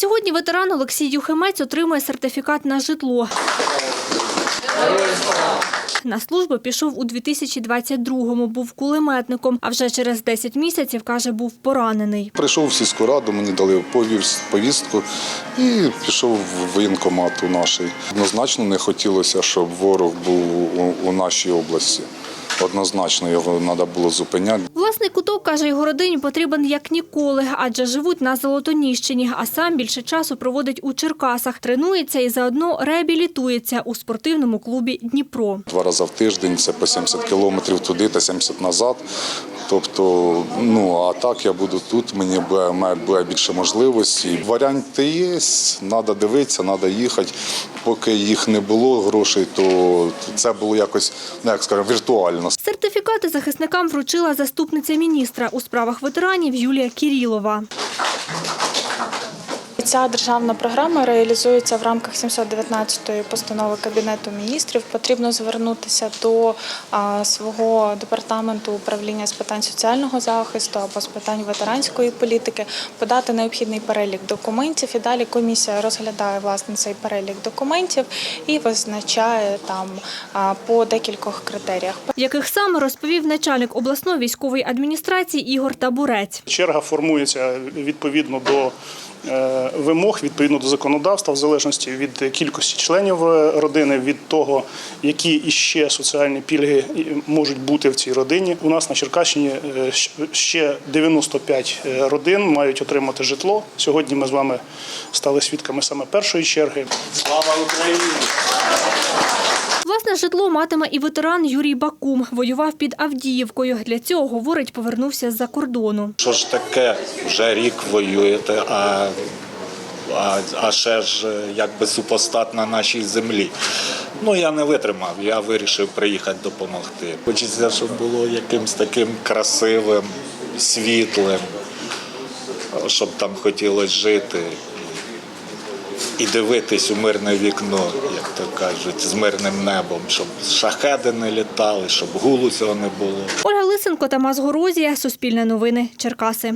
Сьогодні ветеран Олексій Юхимець отримує сертифікат на житло. На службу пішов у 2022-му, був кулеметником, а вже через 10 місяців, каже, був поранений. Прийшов в сільську раду, мені дали повіс- повістку і пішов в воєнкомат у нашій. Однозначно не хотілося, щоб ворог був у нашій області. Однозначно його треба було зупиняти. Власний куток, каже, його родині потрібен як ніколи, адже живуть на Золотоніщині, а сам більше часу проводить у Черкасах, тренується і заодно реабілітується у спортивному клубі «Дніпро». Два рази в тиждень це по 70 кілометрів туди та 70 назад. Тобто, ну а так я буду тут, мені буде, більше можливості. Варіанти є, треба дивитися, треба їхати. Поки їх не було грошей, то це було якось, ну як скажемо, віртуально. Сертифікати захисникам вручила заступниця міністра у справах ветеранів Юлія Кірілова. Ця державна програма реалізується в рамках 719-ї постанови Кабінету міністрів. Потрібно звернутися до свого департаменту управління з питань соціального захисту або з питань ветеранської політики, подати необхідний перелік документів. І далі комісія розглядає власне цей перелік документів і визначає там по декількох критеріях. Яких саме розповів начальник обласної військової адміністрації Ігор Табурець. Черга формується відповідно до вимог, відповідно до законодавства, в залежності від кількості членів е, родини, від того, які іще соціальні пільги е, можуть бути в цій родині. У нас на Черкащині е, ще 95 родин мають отримати житло. Сьогодні ми з вами стали свідками саме першої черги. Слава Україні! Власне житло матиме і ветеран Юрій Бакум. Воював під Авдіївкою. Для цього, говорить, повернувся з-за кордону. Що ж таке, вже рік воюєте, а, а, а ще ж е, якби супостат на нашій землі. Ну я не витримав, я вирішив приїхати допомогти. Хочеться, щоб було якимсь таким красивим, світлим, щоб там хотілося жити. І дивитись у мирне вікно, як то кажуть, з мирним небом, щоб шахеди не літали, щоб гулу цього не було. Ольга Лисенко, Тамас Горозія, Суспільне новини, Черкаси.